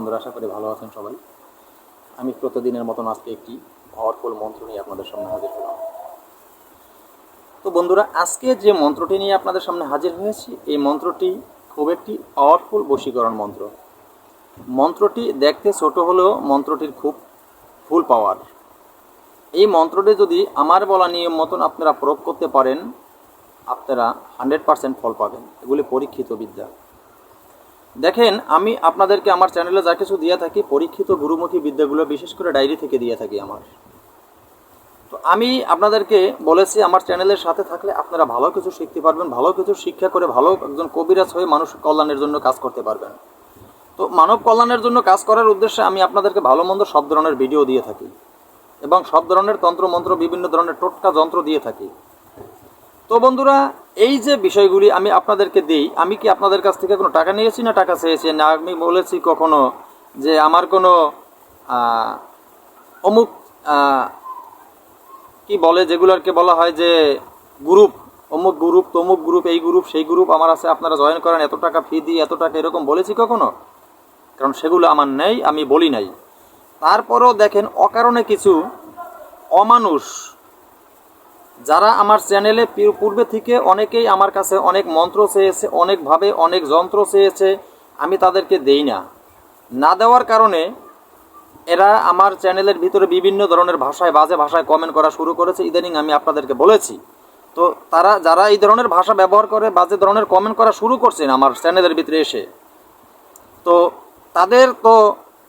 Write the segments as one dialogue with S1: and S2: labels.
S1: বন্ধুরা, আশা করি ভালো আছেন সবাই। আমি প্রতিদিনের মতন আজকে একটি পাওয়ারফুল মন্ত্র নিয়ে আপনাদের সামনে হাজির হলাম। তো বন্ধুরা, আজকে যে মন্ত্রটি নিয়ে আপনাদের সামনে হাজির হয়েছি, এই মন্ত্রটি খুব একটি পাওয়ারফুল বশীকরণ মন্ত্র। মন্ত্রটি দেখতে ছোট হলেও মন্ত্রটির খুব ফুল পাওয়ার এই মন্ত্রটি যদি আমার বলা নিয়ম মতন আপনারা প্রয়োগ করতে পারেন, আপনারা হান্ড্রেড পার্সেন্ট ফল পাবেন। এগুলি পরীক্ষিত বিদ্যা। দেখেন, আমি আপনাদেরকে আমার চ্যানেলে যা কিছু দিয়ে থাকি, পরীক্ষিত গুরুমুখী বিদ্যাগুলো বিশেষ করে ডায়েরি থেকে দিয়ে থাকি আমার। তো আমি আপনাদেরকে বলেছি, আমার চ্যানেলের সাথে থাকলে আপনারা ভালো কিছু শিখতে পারবেন, ভালো কিছু শিক্ষা করে ভালো একজন কবিরাজ হয়ে মানুষ কল্যাণের জন্য কাজ করতে পারবেন। তো মানব কল্যাণের জন্য কাজ করার উদ্দেশ্যে আমি আপনাদেরকে ভালো মন্দ সব ধরনের ভিডিও দিয়ে থাকি এবং সব ধরনের তন্ত্রমন্ত্র, বিভিন্ন ধরনের টোটকা যন্ত্র দিয়ে থাকি। তো বন্ধুরা এই যে বিষয়গুলি আমি আপনাদেরকে দিই, আমি কি আপনাদের কাছ থেকে কোনো টাকা নিয়েছি না টাকা চেয়েছি? না, আমি বলেছি কখনো যে আমার কোনো অমুক কি বলে যেগুলোকে বলা হয় যে গ্রুপ, অমুক গ্রুপ, তমুক গ্রুপ, এই গ্রুপ, সেই গ্রুপ আমার আছে, আপনারা জয়েন করেন, এত টাকা ফি দিই এত টাকা এরকম বলেছি কখনো? কারণ সেগুলো আমার নেই, আমি বলি নাই। তারপরও দেখেন অকারণে কিছু অমানুষ যারা আমার চ্যানেলে পূর্বে থেকে অনেকেই আমার কাছে অনেক মন্ত্র চেয়েছে, অনেকভাবে অনেক যন্ত্র চেয়েছে, আমি তাদেরকে দেই না। না দেওয়ার কারণে এরা আমার চ্যানেলের ভিতরে বিভিন্ন ধরনের ভাষায়, বাজে ভাষায় কমেন্ট করা শুরু করেছে। ইদানিং আমি আপনাদেরকে বলেছি। তো তারা, যারা এই ধরনের ভাষা ব্যবহার করে, বাজে ধরনের কমেন্ট করা শুরু করছেন আমার চ্যানেলের ভিতরে এসে। তো তাদের তো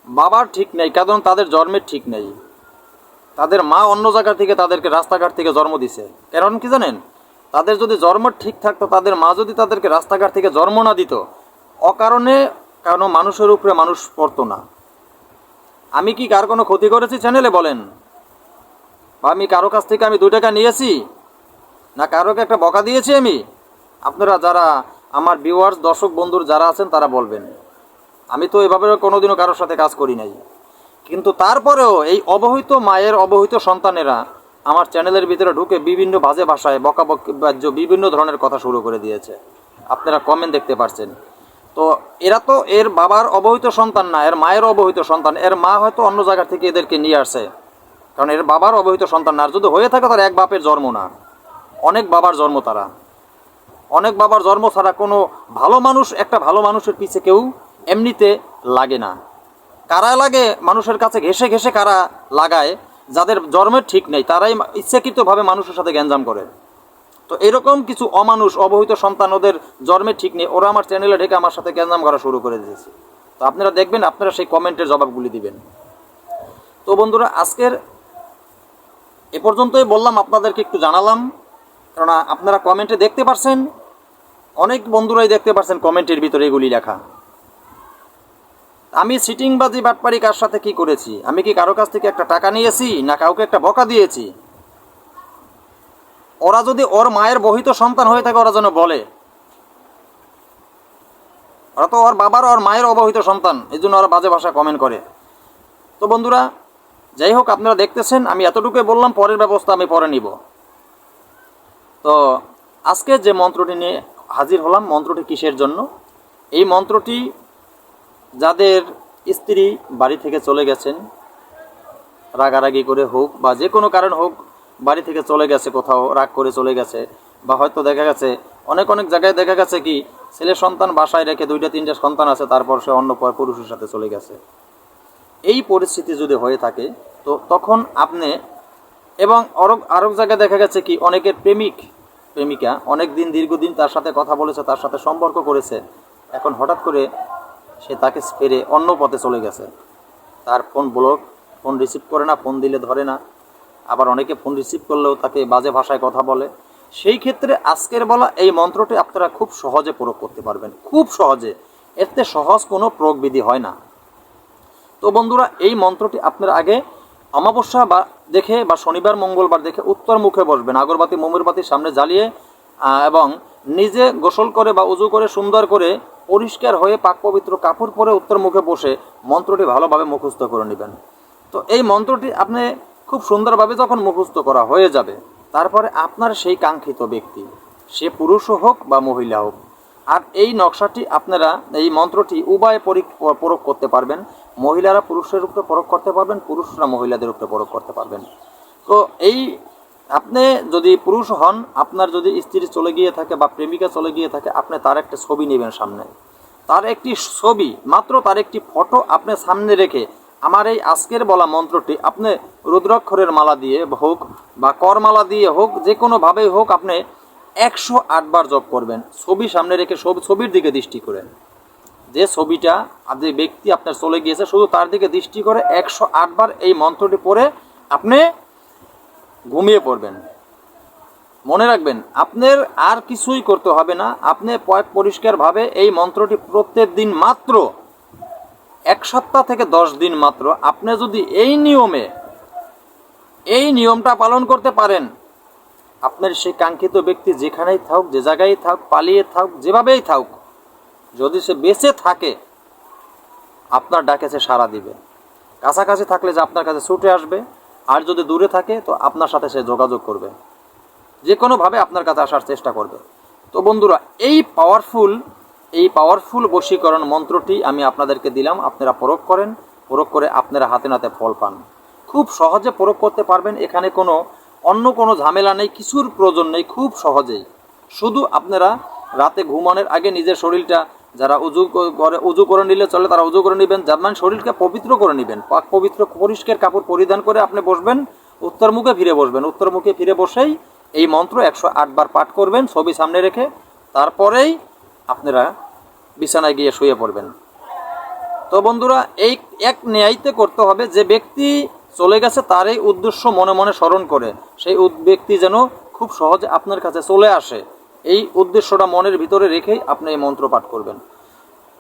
S1: বাবার ঠিক নেই, কারণ তাদের জন্মের ঠিক নেই। তাদের মা অন্য জায়গা থেকে তাদেরকে রাস্তাঘাট থেকে জন্ম দিছে। কারণ কি জানেন? তাদের যদি জন্ম ঠিক থাকতো, তাদের মা যদি তাদেরকে রাস্তাঘাট থেকে জন্ম না দিত, অকারণে কারণ মানুষের উপরে মানুষ পড়তো না। আমি কি কার কোনো ক্ষতি করেছি চ্যানেলে বলেন? বা আমি কারও কাছ থেকে আমি দু টাকা নিয়েছি? না কারোকে একটা বকা দিয়েছি আমি? আপনারা যারা আমার ভিউয়ার্স দর্শক, বন্ধুর যারা আছেন তারা বলবেন। আমি তো এভাবে কোনোদিনও কারোর সাথে কাজ করি নাই। কিন্তু তারপরেও এই অবহিত মায়ের অবহিত সন্তানেরা আমার চ্যানেলের ভিতরে ঢুকে বিভিন্ন বাজে ভাষায়, বকাবকি বাহ্য বিভিন্ন ধরনের কথা শুরু করে দিয়েছে। আপনারা কমেন্ট দেখতে পারছেন। তো এরা তো এর বাবার অবহিত সন্তান না, এর মায়ের অবহিত সন্তান। এর মা হয়তো অন্য জায়গা থেকে এদেরকে নিয়ে আসছে কারণ এর বাবার অবহিত সন্তান না, আর যদি হয়ে থাকে তার এক বাপের জন্ম না। অনেক বাবার জন্ম তারা। অনেক বাবার জন্ম ছাড়া কোনো ভালো মানুষ, একটা ভালো মানুষের পিছে কেউ এমনিতে লাগে না। কারা লাগে, মানুষের কাছে ঘেসে ঘেসে কারা লাগায়, যাদের জন্মের ঠিক নেই, তারাই ইচ্ছাকৃতভাবে মানুষের সাথে গ্যাঞ্জাম করে। তো এরকম কিছু অমানুষ, অবহিত সন্তান ওদের জন্মের ঠিক নেই, ওরা আমার চ্যানেলে ঢেকে আমার সাথে গ্যাঞ্জাম করা শুরু করে দিয়েছে। তো আপনারা দেখবেন, আপনারা সেই কমেন্টের জবাবগুলি দিবেন। তো বন্ধুরা, আজকের এ পর্যন্তই বললাম, আপনাদেরকে একটু জানালাম, কেননা আপনারা কমেন্টে দেখতে পারছেন, অনেক বন্ধুরাই দেখতে পারছেন কমেন্টের ভিতরে এগুলি লেখা। আমি সিটিংবাজি বাটপারি কার সাথে কি করেছি? আমি কি কারও কাছ থেকে একটা টাকা নিয়েছি, না কাউকে একটা বকা দিয়েছি? ওরা যদি ওর মায়ের বহিত সন্তান হয়ে থাকে, ওরা যেন বলে। ওরা তো ওর বাবার ওর মায়ের অবহিত সন্তান, এই জন্য ওরা বাজে ভাষা কমেন্ট করে। তো বন্ধুরা, যাই হোক, আপনারা দেখতেছেন, আমি এতটুকুই বললাম, পরের ব্যবস্থা আমি পরে নিব। তো আজকে যে মন্ত্রটি নিয়ে হাজির হলাম, মন্ত্রটি কিসের জন্য? এই মন্ত্রটি যাদের স্ত্রী বাড়ি থেকে চলে গেছেন, রাগারাগি করে হোক বা যে কোনো কারণ হোক বাড়ি থেকে চলে গেছে কোথাও, রাগ করে চলে গেছে বা হয়তো দেখা গেছে, অনেক অনেক জায়গায় দেখা গেছে কি, ছেলে সন্তান বাসায় রেখে দুইটা তিনটা সন্তান আছে, তারপর সে অন্য পর পুরুষের সাথে চলে গেছে। এই পরিস্থিতি যদি হয়ে থাকে, তো তখন আপনি এবং আরও আরও জায়গায় দেখা গেছে কি, অনেকের প্রেমিক, প্রেমিকা অনেক দিন, দীর্ঘদিন তার সাথে কথা বলেছে, তার সাথে সম্পর্ক করেছে। এখন হঠাৎ করে সে তাকে ফেরে অন্য পথে চলে গেছে। তার ফোন ব্লক, ফোন রিসিভ করে না, ফোন দিলে ধরে না। আবার অনেকে ফোন রিসিভ করলেও তাকে বাজে ভাষায় কথা বলে। সেই ক্ষেত্রে আজকের বলা এই মন্ত্রটি আপনারা খুব সহজে প্রয়োগ করতে পারবেন। খুব সহজে। এতে সহজ কোনো প্রয়োগবিধি হয় না। তো বন্ধুরা, এই মন্ত্রটি আপনারা আগে অমাবস্যা বা দেখে বা শনিবার, মঙ্গলবার দেখে উত্তর মুখে বসবেন। আগরবাতি মোমরবাতির সামনে জ্বালিয়ে এবং নিজে গোসল করে বা উজু করে, সুন্দর করে পরিষ্কার হয়ে পাক পবিত্র কাপড় পরে উত্তর মুখে বসে মন্ত্রটি ভালোভাবে মুখস্থ করে নেবেন। তো এই মন্ত্রটি আপনি খুব সুন্দরভাবে যখন মুখস্থ করা হয়ে যাবে, তারপরে আপনার সেই কাঙ্ক্ষিত ব্যক্তি, সে পুরুষও হোক বা মহিলা হোক, আর এই নকশাটি আপনারা, এই মন্ত্রটি উভয়ে পরি- প্রয়োগ করতে পারবেন। মহিলারা পুরুষের উপরে প্রয়োগ করতে পারবেন, পুরুষরা মহিলাদের উপরে প্রয়োগ করতে পারবেন। তো এই আপনি যদি পুরুষ হন, আপনার যদি স্ত্রী চলে গিয়ে থাকে বা প্রেমিকা চলে গিয়ে থাকে, আপনি তার একটা ছবি নেবেন সামনে। তার একটি ছবি, মাত্র তার একটি ফটো আপনি সামনে রেখে আমার এই আজকের বলা মন্ত্রটি আপনি রুদ্রাক্ষরের মালা দিয়ে হোক বা করমালা দিয়ে হোক, যে কোনোভাবেই হোক, আপনি একশো আটবার জপ করবেন। ছবি সামনে রেখে ছবি- ছবির দিকে দৃষ্টি করেন। যে ছবিটা যে ব্যক্তি আপনার চলে গিয়েছে, শুধু তার দিকে দৃষ্টি করে একশো আটবার এই মন্ত্রটি পড়ে আপনি ঘুমিয়ে পড়বেন। মনে রাখবেন, আপনার আর কিছুই করতে হবে না। আপনি পরিষ্কারভাবে এই মন্ত্রটি প্রত্যেক দিন মাত্র এক সপ্তাহ থেকে দশ দিন মাত্র। আপনি যদি এই নিয়মে, এই নিয়মটা পালন করতে পারেন, আপনার সেই কাঙ্ক্ষিত ব্যক্তি যেখানেই থাকুক, যে জায়গায় থাক, পালিয়ে থাকুক যেভাবেই থাকুক, যদি সে বেঁচে থাকে, আপনার ডাকে সে সাড়া দিবে। কাছাকাছি থাকলে যে আপনার কাছে ছুটে আসবে আর যদি দূরে থাকে, তো আপনার সাথে সে যোগাযোগ করবে। যে কোনোভাবে আপনার কাছে আসার চেষ্টা করবে। তো বন্ধুরা, এই পাওয়ারফুল এই পাওয়ারফুল বশীকরণ মন্ত্রটি আমি আপনাদেরকে দিলাম। আপনারা প্রয়োগ করেন। প্রয়োগ করে আপনারা হাতে নাতে ফল পান। খুব সহজে প্রয়োগ করতে পারবেন। এখানে কোনো, অন্য কোনো ঝামেলা নেই, কিছুর প্রয়োজন নেই, খুব সহজেই। শুধু আপনারা রাতে ঘুমানোর আগে নিজের শরীরটা যারা উজু করে উজু করে নিলে চলে, তারা উজু করে নেবেন। যার মানে শরীরকে পবিত্র করে নেবেন। পাক পবিত্র পরিষ্কার কাপড় পরিধান করে আপনি বসবেন, উত্তর মুখে ফিরে বসবেন। উত্তর মুখে ফিরে বসেই এই মন্ত্র একশো আট বার পাঠ করবেন, ছবি সামনে রেখে, তারপরেই আপনারা বিছানায় গিয়ে শুয়ে পড়বেন। তো বন্ধুরা, এই এক ন্যায়তে করতে হবে, যে ব্যক্তি চলে গেছে তার এই উদ্দেশ্য মনে মনে স্মরণ করে। সেই ব্যক্তি যেন খুব সহজে আপনার কাছে চলে আসে। এই উদ্দেশ্যটা মনের ভিতরে রেখেই আপনি এই মন্ত্র পাঠ করবেন।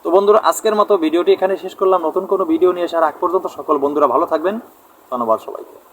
S1: তো বন্ধুরা, আজকের মতো ভিডিওটি এখানে শেষ করলাম। নতুন কোনো ভিডিও নিয়ে আসার আগ পর্যন্ত সকল বন্ধুরা ভালো থাকবেন। ধন্যবাদ সবাইকে।